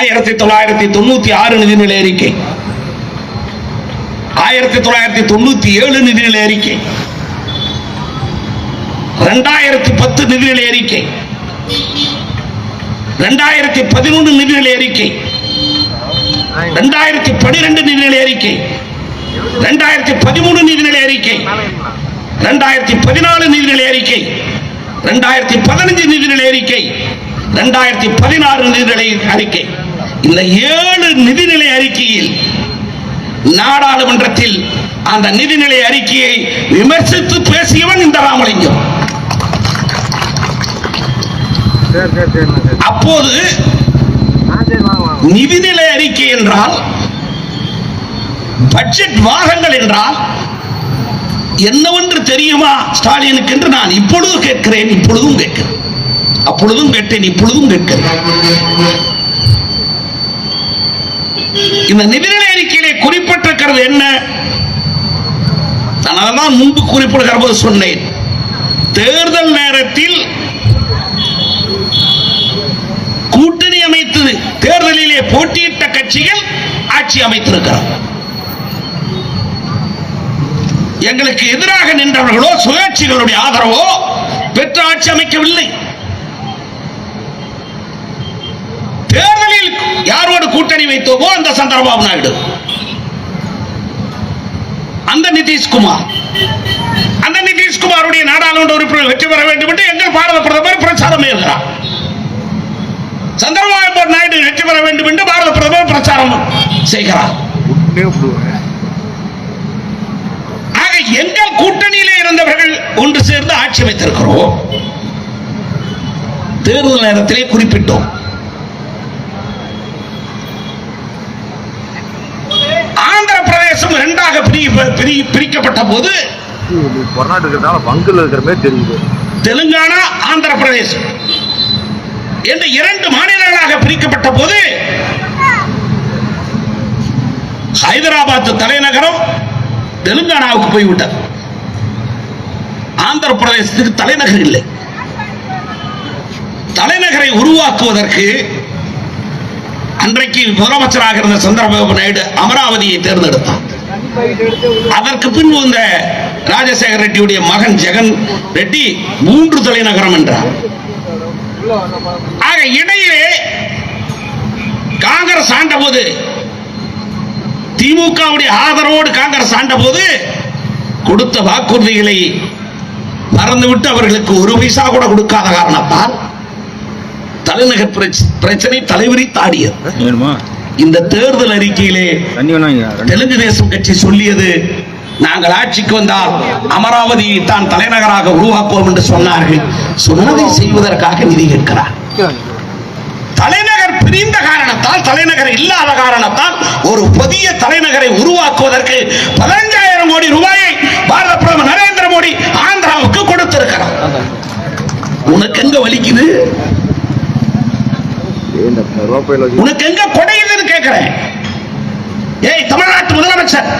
ஆயிரத்தி தொள்ளாயிரத்தி தொண்ணூத்தி ஆறு நிதிநிலை அறிக்கை. ஆயிரத்தி தொள்ளாயிரத்தி தொண்ணூத்தி ஏழு நிதிநிலை அறிக்கை. ரெண்டாயிரத்தி பத்து நிதிநிலை அறிக்கை. ரெண்டாயிரத்தி பதினொன்று நிதிநிலை அறிக்கை. ரெண்டாயிரத்தி பனிரெண்டு நிதிநிலை அறிக்கை. ரெண்டாயிரத்தி பதிமூணு நிதிநிலை அறிக்கை. ரெண்டாயிரத்தி பதினாலு நிதிநிலை அறிக்கை. ரெண்டாயிரத்தி பதினஞ்சு நிதிநிலை அறிக்கை. ரெண்டாயிரத்தி பதினாறு நிதிநிலை அறிக்கை. இந்த ஏழு நிதிநிலை அறிக்கையில் நாடாளுமன்றத்தில் அந்த நிதிநிலை அறிக்கையை விமர்சித்து பேசியவன் இந்த ராமலிங்கம். அப்போது நிதிநிலை அறிக்கை என்றால் பட்ஜெட் வாதங்கள் என்றால் என்னவென்று தெரியுமா ஸ்டாலினுக்கு என்று நான் இப்பொழுது கேட்கிறேன் இப்பொழுதும் கேட்கிறேன். அப்பொழுதும் கேட்டேன் இப்பொழுதும் கேட்கிறேன். இந்த நிதிநிலை அறிக்கையிலே குறிப்பிட்டிருக்கிறது என்ன? நான் முன்பு குறிப்பிடுகிற போது சொன்னேன். தேர்தல் நேரத்தில் கூட்டணி அமைத்தது. தேர்தலிலே போட்டியிட்ட கட்சிகள் ஆட்சி அமைத்திருக்கிறார். எங்களுக்கு எதிராக நின்றவர்களோ சுயாட்சிகளுடைய ஆதரவோ பெற்று ஆட்சி அமைக்கவில்லை தேர்தலில் யாரோடு கூட்டணி வைத்தோமோ அந்த சந்திரபாபு நாயுடு. அந்த நிதிஷ்குமார் அந்த நிதிஷ்குமாருடைய நாடாளுமன்ற உறுப்பினர் வெற்றி பெற வேண்டும் என்று எங்கள் பாரத பிரதமர் பிரச்சாரம் செய்கிறார் சந்திரபாபு நாயுடு வெற்றி பெற வேண்டும் என்று பாரத பிரதமர் பிரச்சாரம் செய்கிறார். ஆக எங்கள் கூட்டணியிலே இருந்தவர்கள் ஒன்று சேர்ந்து ஆட்சி அமைத்திருக்கிறோம். தேர்தல் நேரத்திலே குறிப்பிட்டோம் ஆந்திர பிரதேசம் இரண்டாக பிரி- பிரி- பிரிக்கப்பட்ட போது இது கொரோனா இருக்கிறதுனால பங்குல இருக்கிற மாதிரி தெரியுது. தெலுங்கானா ஆந்திர பிரதேசம் என்று இரண்டு மாநிலங்களாக பிரிக்கப்பட்ட போது ஹைதராபாத் தலைநகரம் தெலுங்கானாவுக்கு போய்விட்டது. ஆந்திர பிரதேசத்துக்கு தலைநகர் இல்லை. தலைநகரை உருவாக்குவதற்கு அன்றைக்கு முதலமைச்சராக இருந்த சந்திரபாபு நாயுடு அமராவதியை தேர்ந்தெடுத்தார் அதற்கு பின்பு இந்த ராஜசேகர ரெட்டியுடைய மகன் ஜெகன் ரெட்டி மூன்று தலைநகரம் என்றார். ஆக இடையிலே காங்கிரஸ் ஆண்டபோது திமுகவுடைய ஆதரவோடு காங்கிரஸ் ஆண்டபோது கொடுத்த வாக்குறுதிகளை மறந்துவிட்டு அவர்களுக்கு ஒரு பைசா கூட கொடுக்காத காரணத்தால் தலைநகர் பிரச்ச- பிரச்சனை தலைவரி தாடியது இந்த தேர்தல் அறிக்கையிலே தெலுங்கு தேசம் கட்சி சொல்லியது நாங்கள் ஆட்சிக்கு வந்தால் அமராவதியை தான் தலைநகராக உருவாக்குவோம் என்று சொன்னார்கள். சொன்னதை செய்வதற்காக நிதி கேட்கிறார். தலைநகர் பிரிந்த காரணத்தால் தலைநகர் இல்லாத காரணத்தால் ஒரு புதிய தலைநகரை உருவாக்குவதற்கு பதினஞ்சாயிரம் கோடி ரூபாயை பாரத பிரதமர் நரேந்திர மோடி ஆந்திராவுக்கு கொடுத்திருக்கிறார். உனக்கு எங்க வலிக்குது? உனக்கு எங்க குடையுதுன்னு கேட்கிறேன். ஏய் தமிழ்நாட்டு முதலமைச்சர்.